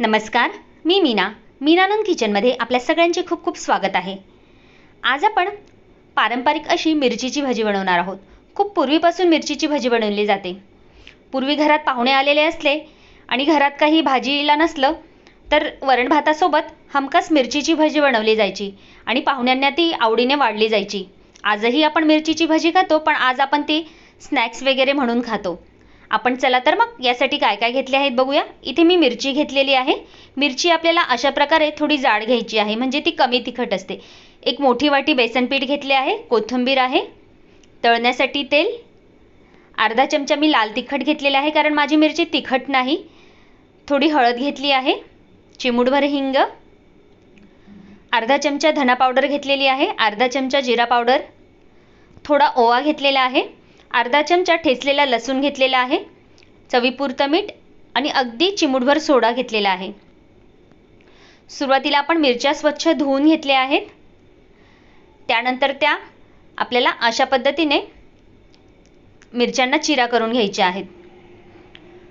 नमस्कार मी मीना. मीनानंद किचनमध्ये आपल्या सगळ्यांचे खूप खूप स्वागत आहे. आज आपण पारंपरिक अशी मिरचीची भाजी बनवणार आहोत. खूप पूर्वीपासून मिरचीची भाजी बनवली जाते. पूर्वी घरात पाहुणे आलेले असले आणि घरात काही भाजीला नसलं तर वरण भातासोबत हमखास मिरचीची भाजी बनवली जायची आणि पाहुण्यांना ती आवडीने वाढली जायची. आजही आपण मिरचीची भाजी खातो पण आज आपण ती स्नॅक्स वगैरे म्हणून खातो. आपण चला तर मग यासाठी काय काय घेतले आहेत बघूया. इथे मी मिरची घेतलेली आहे. मिरची आपल्याला अशा प्रकारे थोडी जाड घ्यायची आहे म्हणजे ती कमी तिखट असते. एक मोठी वाटी बेसन पीठ घेतले आहे कोथिंबीर आहे तळण्यासाठी तेल. अर्धा चमचा मी लाल तिखट घेतलेला आहे कारण माझी मिरची तिखट नाही. थोडी हळद घेतली आहे चिमूडभर हिंग. अर्धा चमचा धना पावडर घेतलेली आहे अर्धा चमचा जिरा पावडर. थोडा ओवा घेतलेला आहे. अर्धा चमचा ठेचलेला लसूण घेतलेला आहे चवीपुरतं मीठ आणि अगदी चिमूटभर सोडा घेतलेला आहे. सुरुवातीला आपण मिरच्या स्वच्छ धुवून घेतल्या आहेत. त्यानंतर त्या आपल्याला अशा पद्धतीने मिरच्यांना चिरा करून घ्यायच्या आहेत.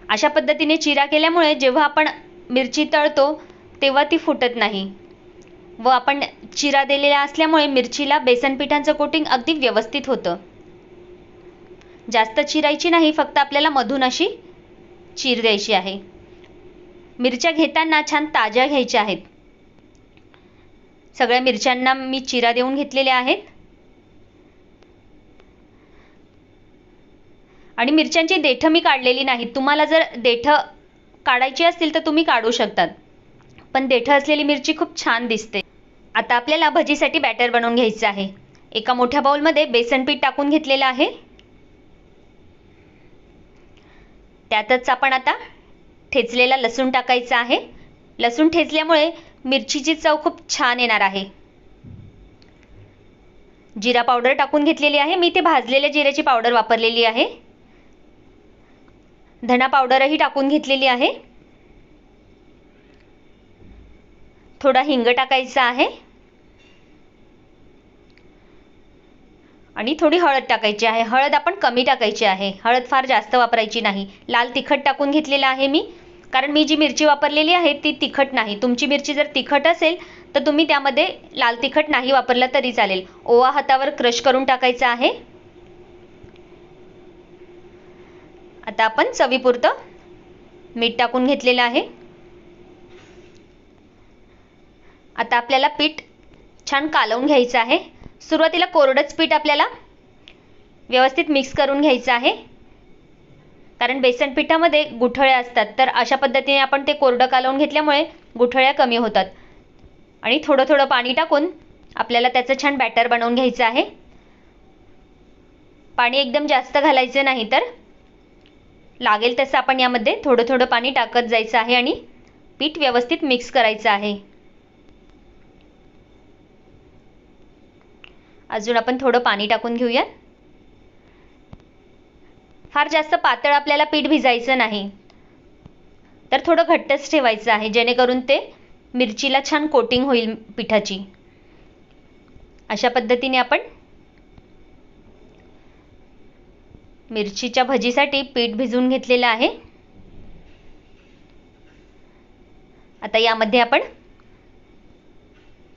अशा पद्धतीने चिरा केल्यामुळे जेव्हा आपण मिरची तळतो तेव्हा ती फुटत नाही व आपण चिरा दिलेला असल्यामुळे मिरचीला बेसन पिठांचं कोटिंग अगदी व्यवस्थित होतं. जास्त चिरायची नाही फक्त आपल्याला मधून अशी चीर द्यायची आहे. मिरच्या घेताना छान ताज्या घ्यायच्या आहेत. सगळ्या मिरच्यांना मी चिरा देऊन घेतलेल्या आहेत. आणि मिरच्यांची देठं मी काढलेली नाहीत तुम्हाला जर देठं काढायची असतील तर तुम्ही काढू शकतात. पण देठं असलेली मिरची खूप छान दिसते. आता आपल्याला भजीसाठी बॅटर बनवून घ्यायचं आहे. एका मोठ्या बाउलमध्ये बेसन पीठ टाकून घेतलेलं आहे. त्यातच आपण आता ठेचलेला लसूण टाकायचा आहे. लसूण ठेचल्यामुळे मिरचीची चव खूप छान येणार आहे. जिरा पावडर टाकून घेतलेली आहे. मी ते भाजलेल्या जिऱ्याची पावडर वापरलेली आहे. धना पावडरही टाकून घेतलेली आहे. थोडा हिंग टाकायचा आहे. आणि थोडी हळद टाकायची आहे. हळद आपण कमी टाकायची आहे. हळद फार जास्त वापरायची नाही. लाल तिखट टाकून घेतलेलं आहे मी. कारण मी जी मिरची वापरलेली आहे ती तिखट नाही. तुमची मिरची जर तिखट असेल तर तुम्ही त्यामध्ये लाल तिखट नाही वापरला तरी चालेल. ओवा हातावर क्रश करून टाकायचा आहे. आता आपण चवीपुरतं मीठ टाकून घेतलेलं आहे. आता आपल्याला पीठ छान कालवून घ्यायचं आहे. सुरुवातीला कोरडंच पीठ आपल्याला व्यवस्थित मिक्स करून घ्यायचं आहे. कारण बेसन पिठामध्ये गुठळ्या असतात तर अशा पद्धतीने आपण ते कोरडं कालवून घेतल्यामुळे गुठळ्या कमी होतात. आणि थोडं थोडं पाणी टाकून आपल्याला त्याचं छान बॅटर बनवून घ्यायचं आहे. पाणी एकदम जास्त घालायचं नाही तर लागेल तसं आपण यामध्ये थोडं थोडं पाणी टाकत जायचं आहे आणि पीठ व्यवस्थित मिक्स करायचं आहे. अजून आपण थोडं पाणी टाकून घेऊया फार जास्त पातळ आपल्याला पीठ भिजायचं नाही. तर थोडं घट्टच ठेवायचं आहे जेणेकरून ते मिरचीला छान कोटिंग होईल पिठाची. अशा पद्धतीने आपण मिरचीच्या भजीसाठी पीठ भिजवून घेतलेलं आहे. आता यामध्ये आपण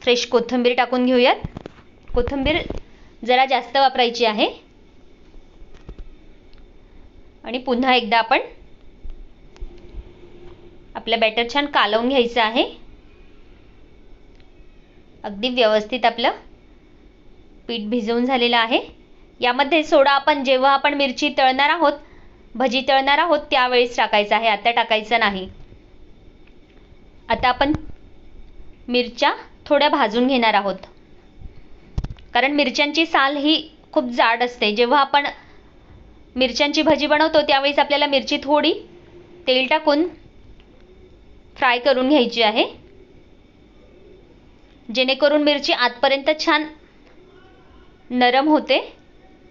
फ्रेश कोथिंबीर टाकून घेऊयात. कोथिंबीर जरा जास्त वापरायची आहे. आणि पुन्हा एकदा आपण आपलं बॅटर छान कालवून घ्यायचं आहे. अगदी व्यवस्थित आपलं पीठ भिजवून झालेलं आहे. यामध्ये सोडा आपण जेव्हा आपण मिरची तळणार आहोत भजी तळणार आहोत त्यावेळेस टाकायचं आहे. आता टाकायचं नाही. आता आपण मिरच्या थोड्या भाजून घेणार आहोत. कारण मिरच्यांची साल ही खूप जाड असते. जेव्हा आपण मिरच्यांची भजी बनवतो त्यावेळेस आपल्याला मिरची थोडी तेल टाकून फ्राय करून घ्यायची आहे. जेणेकरून मिरची आतपर्यंत छान नरम होते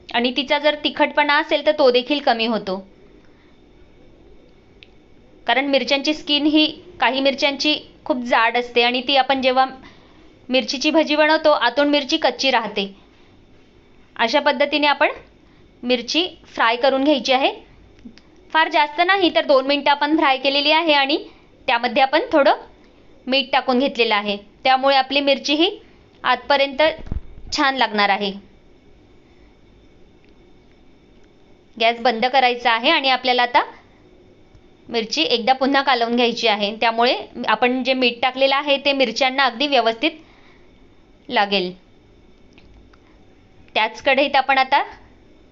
आणि तिचा जर तिखटपणा असेल तर तो देखील कमी होतो. कारण मिरच्यांची स्किन ही काही मिरच्यांची खूप जाड असते आणि ती आपण जेव्हा मिरचीची भजी बनवतो आतून मिरची कच्ची राहते. अशा पद्धतीने आपण मिरची फ्राय करून घ्यायची आहे. फार जास्त नाही तर दोन मिनटं आपण फ्राय केलेली आहे आणि त्यामध्ये आपण थोडं मीठ टाकून घेतलेलं आहे. त्यामुळे आपली मिरची ही आतपर्यंत छान लागणार आहे. गॅस बंद करायचा आहे आणि आपल्याला आता मिरची एकदा पुन्हा कालवून घ्यायची आहे. त्यामुळे आपण जे मीठ टाकलेलं आहे ते मिरच्यांना अगदी व्यवस्थित लागेल. त्याच कढईत आपण आता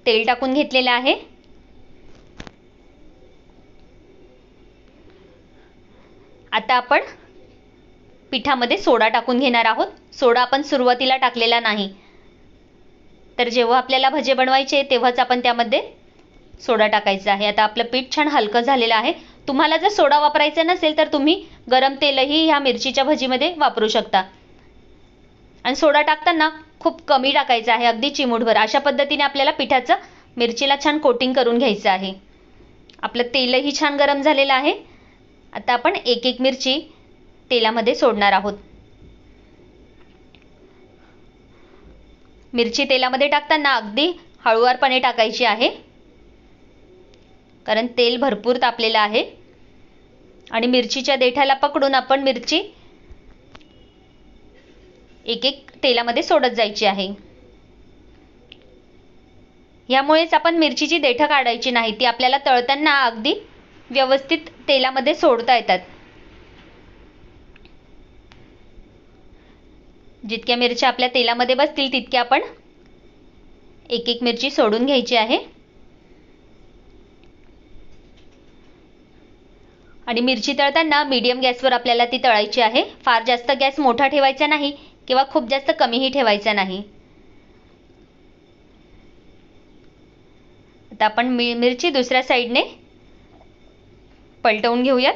तेल टाकून घेतलेलं आहे. आता आपण पिठामध्ये सोडा टाकून घेणार आहोत. सोडा आपण सुरुवातीला टाकलेला नाही. तर जेव्हा आपल्याला भजे बनवायचे तेव्हाच आपण त्यामध्ये सोडा टाकायचा आहे. आता आपलं पीठ छान हलकं झालेलं आहे. तुम्हाला जर सोडा वापरायचा नसेल तर तुम्ही गरम तेलही ह्या मिरचीच्या भजीमध्ये वापरू शकता. आणि सोडा टाकताना खूप कमी टाकायचा आहे. अगदी चिमूटभर. अशा पद्धतीने आपल्याला पिठाचं मिरचीला छान कोटिंग करून घ्यायचं आहे. आपलं तेलही छान गरम झालेलं आहे. आता आपण एक एक मिरची तेलामध्ये सोडणार आहोत. मिरची तेलामध्ये टाकताना अगदी हळूवारपणे टाकायची आहे. कारण तेल भरपूर तापलेलं आहे. आणि मिरचीच्या देठाला पकडून आपण मिरची एक एक तेलामध्ये सोडत जायची आहे. यामुळेच आपण मिरचीची देठं काढायची नाही ती आपल्याला तळताना अगदी व्यवस्थित तेलामध्ये सोडता येतात. जितक्या मिरच्या आपल्या तेलामध्ये बसतील तितक्या आपण एक एक मिरची सोडून घ्यायची आहे. आणि मिरची तळताना मीडियम गॅसवर आपल्याला ती तळायची आहे. फार जास्त गॅस मोठा ठेवायचा नाही. किंवा खूप जास्त कमीही ठेवायचा नाही. आता आपण मिरची दुसऱ्या साईडने पलटवून घेऊयात.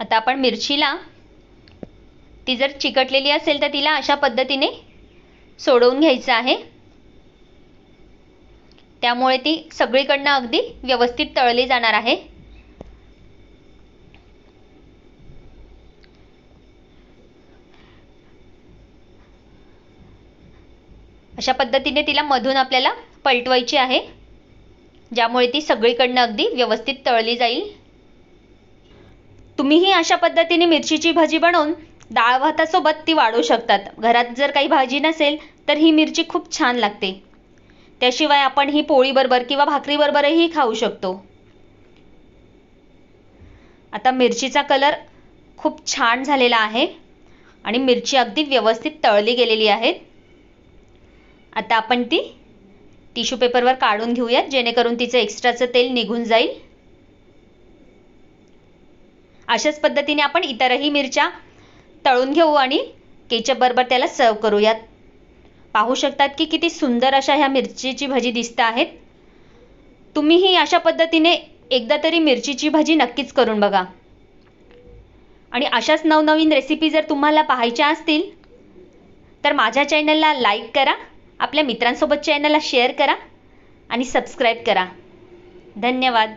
आता आपण मिरचीला ती जर चिकटलेली असेल तर तिला अशा पद्धतीने सोडवून घ्यायचं आहे. त्यामुळे ती सगळीकडनं अगदी व्यवस्थित तळली जाणार आहे. अशा पद्धतीने तिला मधून आपल्याला पलटवायची आहे ज्यामुळे ती सगळीकडनं अगदी व्यवस्थित तळली जाईल. तुम्हीही अशा पद्धतीने मिरचीची भाजी बनवून डाळ भातासोबत ती वाढू शकतात. घरात जर काही भाजी नसेल तर ही मिरची खूप छान लागते. त्याशिवाय आपण ही पोळीबरोबर किंवा भाकरीबरोबरही खाऊ शकतो. आता मिरचीचा कलर खूप छान झालेला आहे आणि मिरची अगदी व्यवस्थित तळली गेलेली आहे. आता आपण ती टिश्यू पेपरवर काढून घेऊयात जेणेकरून तिचं एक्स्ट्राचं तेल निघून जाईल. अशाच पद्धतीने आपण इतरही मिरच्या तळून घेऊ आणि केचप बरोबर त्याला सर्व करूयात. पाहू शकतात की किती सुंदर अशा ह्या मिरचीची भजी दिसत आहेत. तुम्हीही अशा पद्धतीने एकदा तरी मिरचीची भजी नक्कीच करून बघा. आणि अशाच नवनवीन रेसिपी जर तुम्हाला पाहायच्या असतील तर माझ्या चॅनलला लाईक करा आपल्या मित्रांसोबत चॅनलला शेअर करा आणि सबस्क्राईब करा. धन्यवाद.